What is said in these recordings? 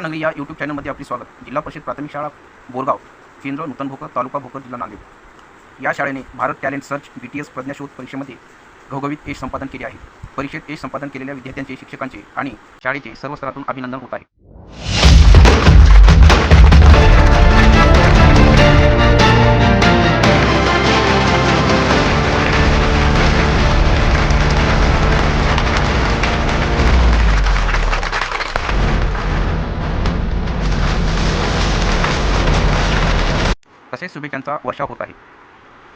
शाळानगरी या यूट्यूब चॅनलमध्ये आपले स्वागत. जिल्हा परिषद प्राथमिक शाळा बोरगाव केंद्र नूतन भोकर तालुका भोकर जिल्हा नांदेड. या शाळेने Bharat talent search B T S प्रज्ञाशोध परीक्षेमध्ये घवघवीत यश संपादन केले आहे. परीक्षेत यश संपादन केलेल्या विद्यार्थ्यांचे शिक्षकांचे आणि शाळेचे सर्व स्तरातून अभिनंदन होत आहे. तसेच वर्षाव होत आहे.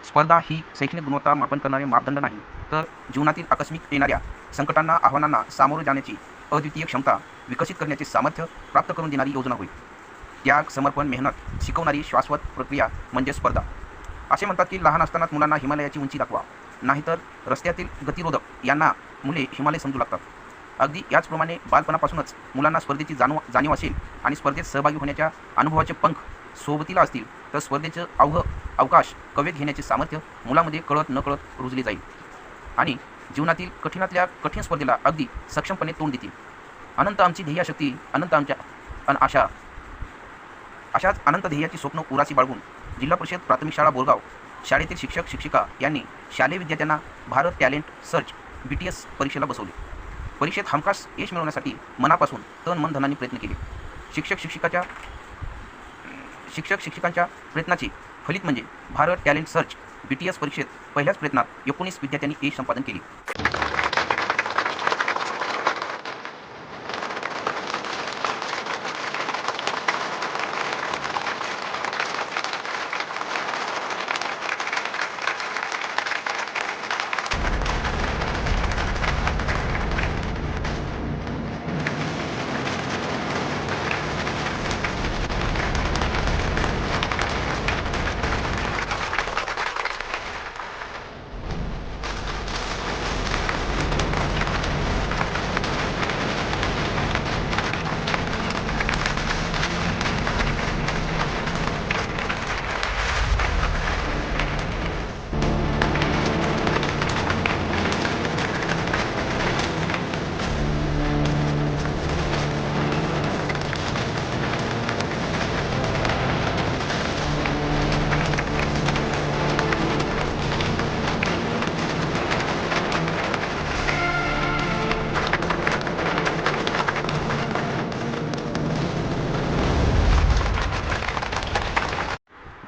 स्पर्धा ही शैक्षणिक गुणवत्ता मापन करणारे मापदंड नाही तर जीवनातील आकस्मिक येणाऱ्या संकटांना आव्हानांना सामोरे जाण्याची अद्वितीय क्षमता विकसित करण्याचे सामर्थ्य प्राप्त करून देणारी योजना होईल त्याग समर्पण मेहनत शिकवणारी शाश्वत प्रक्रिया म्हणजे स्पर्धा. असे म्हणतात की लहान असतानाच मुलांना हिमालयाची उंची दाखवा नाहीतर रस्त्यातील गतिरोधक यांना मुले हिमालय समजू लागतात. अगदी याचप्रमाणे बालपणापासूनच मुलांना स्पर्धेची जाणव जाणीव असेल आणि स्पर्धेत सहभागी होण्याच्या अनुभवाचे पंख सोबतीला असतील तर स्पर्धेचं अवघ अवकाश कवेत घेण्याचे सामर्थ्य मुलामध्ये कळत न कळत रुजले जाईल. आणि जीवनातील कठीणातल्या कठीण स्पर्धेला अगदी सक्षमपणे तोंड देतील. अनंत आमची ध्येयशक्ती अनंत आमच्या अन आशा अशाच अनंत ध्येयाची स्वप्न उराशी बाळगून जिल्हा परिषद प्राथमिक शाळा बोरगाव शाळेतील शिक्षक शिक्षिका यांनी शालेय विद्यार्थ्यांना Bharat talent search B T S परीक्षेला बसवले. परीक्षेत हमखास यश मिळवण्यासाठी मनापासून तन मन धनाने प्रयत्न केले. शिक्षक शिक्षिकाच्या शिक्षक शिक्षकांच्या प्रयत्नाचे फलित म्हणजे Bharat talent search B T S परीक्षेत पहिल्याच प्रयत्नात एकोणीस विद्यार्थ्यांनी यश संपादन केले.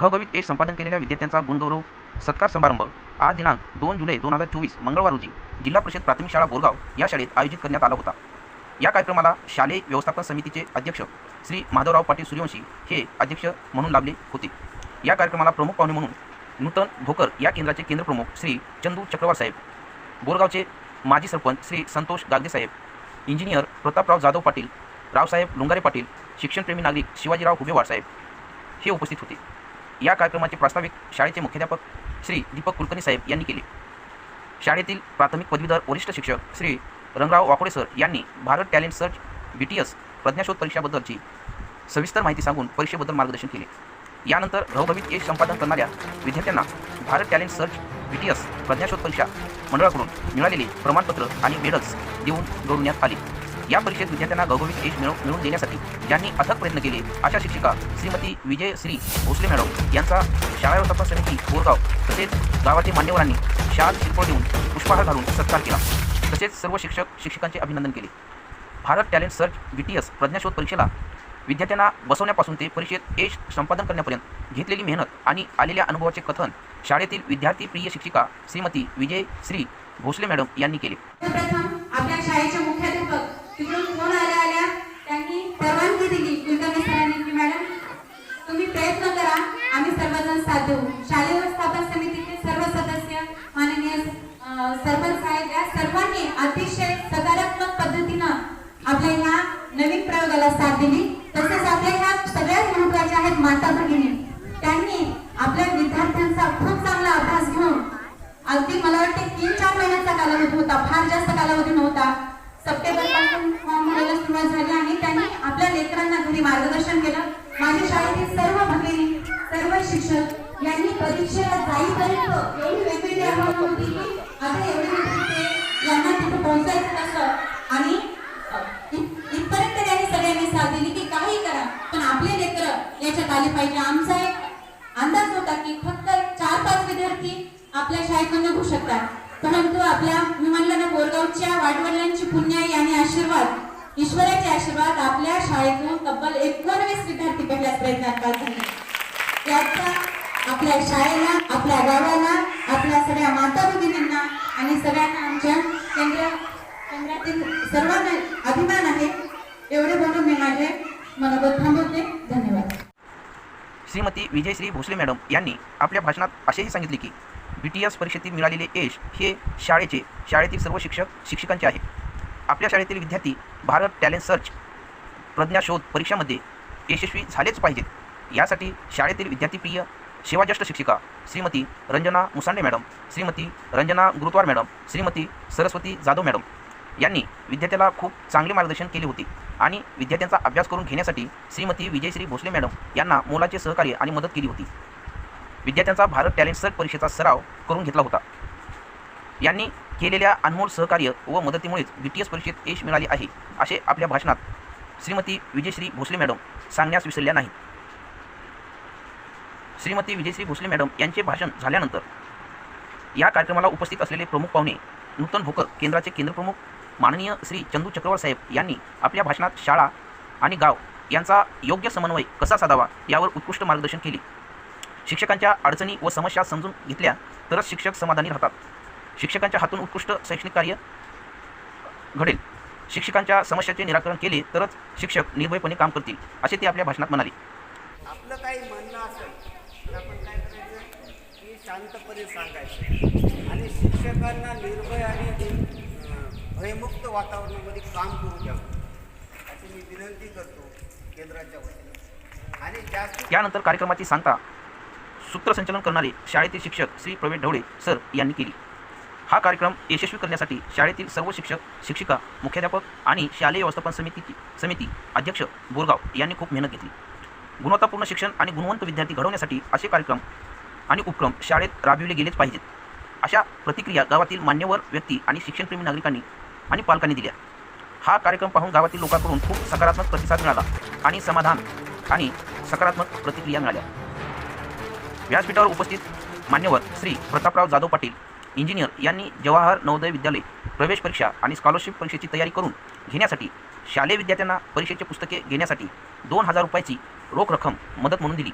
घवघवीत यश संपादन केलेल्या विद्यार्थ्यांचा गुणगौरव सत्कार समारंभ. आज दिनांक दोन जुलै दोन हजार चोवीस मंगळवार रोजी जिल्हा परिषद प्राथमिक शाळा बोरगाव या शाळेत आयोजित करण्यात आला होता. या कार्यक्रमाला शालेय व्यवस्थापन समितीचे अध्यक्ष श्री माधवराव पाटील सूर्यवंशी हे अध्यक्ष म्हणून लाभले होते. या कार्यक्रमाला प्रमुख पाहुणे म्हणून नूतन भोकर या केंद्राचे केंद्रप्रमुख श्री चंदू चक्रवार साहेब बोरगावचे माजी सरपंच श्री संतोष गागदे साहेब इंजिनियर प्रतापराव जाधव पाटील रावसाहेब लुंगारे पाटील शिक्षणप्रेमी नागरिक शिवाजीराव हुबेवाड साहेब हे उपस्थित होते. या कार्यक्रमाचे प्रास्ताविक शाळेचे मुख्याध्यापक श्री दीपक कुलकर्णी साहेब यांनी केले. शाळेतील प्राथमिक पदवीधर वरिष्ठ शिक्षक श्री रंगराव वाकोडे सर यांनी Bharat talent search B T S प्रज्ञाशोध परीक्षाबद्दलची सविस्तर माहिती सांगून परीक्षेबद्दल मार्गदर्शन केले. यानंतर घवघवीत यश संपादन करणाऱ्या विद्यार्थ्यांना Bharat talent search B T S प्रज्ञाशोध परीक्षा मंडळाकडून मिळालेले प्रमाणपत्र आणि मेडल्स देऊन गौरवण्यात आले. या परीक्षेत विद्यार्थ्यांना घवघवीत यश मिळव मिळवून देण्यासाठी ज्यांनी अथक प्रयत्न केले अशा शिक्षिका श्रीमती विजयश्री भोसले मॅडम यांचा शाळा व्यवस्थापन समिती बोरगाव तसेच गावातील मान्यवरांनी शाल शिल्प देऊन पुष्पहार घालून सत्कार केला. तसेच सर्व शिक्षक शिक्षकांचे अभिनंदन केले. Bharat talent search B T S प्रज्ञाशोध परीक्षेला विद्यार्थ्यांना बसवण्यापासून ते परीक्षेत यश संपादन करण्यापर्यंत घेतलेली मेहनत आणि आलेल्या अनुभवाचे कथन शाळेतील विद्यार्थी प्रिय शिक्षिका श्रीमती विजय श्री भोसले मॅडम यांनी केले. तसेच आपल्या ह्या सगळ्यात महत्त्वाच्या आहेत माता भगिनी. त्यांनी आपल्या विद्यार्थ्यांचा खूप चांगला अभ्यास घेऊन अगदी मला वाटते तीन चार महिन्याचा कालावधी होता फार जास्त कालावधी नव्हता. सप्टेंबरपासून फॉर्म भरायला सुरुवात झाली आणि त्यांनी आपल्या लेकरांना घरी मार्गदर्शन केलं. माझ्या शाळेतील सर्व भगिनी सर्व शिक्षक यांनी परीक्षेला जाईपर्यंत एवढी वेगवेगळी आव्हानं होती की आता एवढी यांना तिथे पोहोचायचं असं आणि याच्यात आले पाहिजे. आमचा एक अंदाज होता की फक्त चार पाच विद्यार्थी आपल्या शाळेतून निघू शकतात. परंतु आपल्या मी म्हणलं ना बोरगावच्या वाडवडिलांची पुण्याई आणि आशीर्वाद ईश्वराचे आशीर्वाद आपल्या शाळेतून तब्बल एकोणवीस विद्यार्थी पहिल्याच प्रयत्नात पास झाले. याचा आपल्या शाळेला आपल्या गावाला आपल्या सगळ्या माता भगिनींना आणि सगळ्यांना आमच्या केंद्र केंद्रातील सर्वांना अभिमान आहे. एवढे बोलून मी माझे मनोगत थांबवते. धन्यवाद. श्रीमती विजयश्री भोसले मॅडम यांनी आपल्या भाषणात असेही सांगितले की बी टी एस परीक्षेतील मिळालेले यश हे शाळेचे शाळेतील सर्व शिक्षक शिक्षकांचे आहे. आपल्या शाळेतील विद्यार्थी भारत टॅलेंट सर्च प्रज्ञाशोध परीक्षामध्ये यशस्वी झालेच पाहिजेत. यासाठी शाळेतील विद्यार्थीप्रिय सेवाज्येष्ठ शिक्षिका Shrimati Ranjana Musande madam Shrimati Ranjana Gurutwar madam Shrimati Saraswati Jadhav madam यांनी विद्यार्थ्याला खूप चांगले मार्गदर्शन केले होते. आणि विद्यार्थ्यांचा अभ्यास करून घेण्यासाठी श्रीमती विजयश्री भोसले मॅडम यांना मोलाचे सहकार्य आणि मदत केली होती. विद्यार्थ्यांचा भारत टॅलेंट सर्च परीक्षेचा सराव करून घेतला होता. यांनी केलेल्या अनमोल सहकार्य व मदतीमुळेच बी टी एस परीक्षेत यश मिळाले आहे असे आपल्या भाषणात श्रीमती विजयश्री भोसले मॅडम सांगण्यास विसरल्या नाहीत. श्रीमती विजयश्री भोसले मॅडम यांचे भाषण झाल्यानंतर या कार्यक्रमाला उपस्थित असलेले प्रमुख पाहुणे नूतन भोकर केंद्राचे केंद्रप्रमुख माननीय श्री चंदू चक्रवर्ती साहेब यांनी आपल्या भाषणात शाळा आणि गाव यांचा योग्य समन्वय कसा साधावा यावर उत्कृष्ट मार्गदर्शन केले. शिक्षकांच्या अडचणी व समस्या समजून घेतल्या तरच शिक्षक समाधानी राहतात. शिक्षकांच्या हातून उत्कृष्ट शैक्षणिक कार्य घडेल. शिक्षकांच्या समस्याचे निराकरण केले तरच शिक्षक निर्भयपणे काम करतील असे ते आपल्या भाषणात म्हणाले. आपलं काही म्हणणं असेल तर आपण काय करायचं? की शांतपणे सांगायचं. आणि शिक्षकांना निर्भय आणि भयमुक्त वातावरणामध्ये काम करू द्यावं अशी मी विनंती करतो केंद्राच्या वतीनं. आणि जास्त यानंतर कार्यक्रमाची सांगता सूत्रसंचलन करणारे शाळेतील शिक्षक श्री प्रवीण ढवळे सर यांनी केली. हा कार्यक्रम यशस्वी करण्यासाठी शाळेतील सर्व शिक्षक शिक्षिका मुख्याध्यापक आणि शालेय व्यवस्थापन समितीची समिती अध्यक्ष बोरगाव यांनी खूप मेहनत घेतली. गुणवत्तापूर्ण शिक्षण आणि गुणवंत विद्यार्थी घडवण्यासाठी असे कार्यक्रम आणि उपक्रम शाळेत राबविले गेलेच पाहिजेत. अशा प्रतिक्रिया गावातील मान्यवर व्यक्ती आणि शिक्षणप्रेमी नागरिकांनी आणि पालकांनी दिल्या. हा कार्यक्रम पाहून गावातील लोकांकडून खूप सकारात्मक प्रतिसाद मिळाला आणि समाधान आणि सकारात्मक प्रतिक्रिया मिळाल्या. व्यासपीठावर उपस्थित मान्यवर श्री प्रतापराव जाधव पाटील इंजिनियर यांनी जवाहर नवोदय विद्यालय प्रवेश परीक्षा आणि स्कॉलरशिप परीक्षेची तयारी करून घेण्यासाठी शालेय विद्यार्थ्यांना परीक्षेचे पुस्तके घेण्यासाठी दोन हजार रुपयाची रोख रक्कम मदत म्हणून दिली.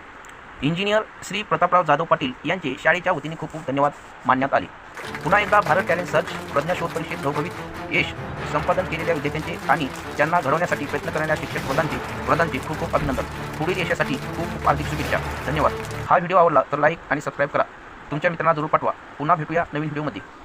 इंजिनियर श्री प्रतापराव जाधव पाटील यांचे शाळेच्या वतीने खूप खूप धन्यवाद मानण्यात आले. पुन्हा एकदा भारत टॅलेंट सर्च प्रज्ञा शोध परीक्षेत घवघवीत यश संपादन केलेल्या विद्यार्थ्यांचे आणि त्यांना घडवण्यासाठी प्रयत्न करणाऱ्या शिक्षक प्रधानचे प्रधानचे खूप खूप अभिनंदन. पुढील यशासाठी खूप खूप हार्दिक शुभेच्छा. धन्यवाद. हा व्हिडिओ आवडला तर लाईक आणि सबस्क्राईब करा. तुमच्या मित्रांना जरूर पाठवा. पुन्हा भेटूया नवीन व्हिडिओमध्ये.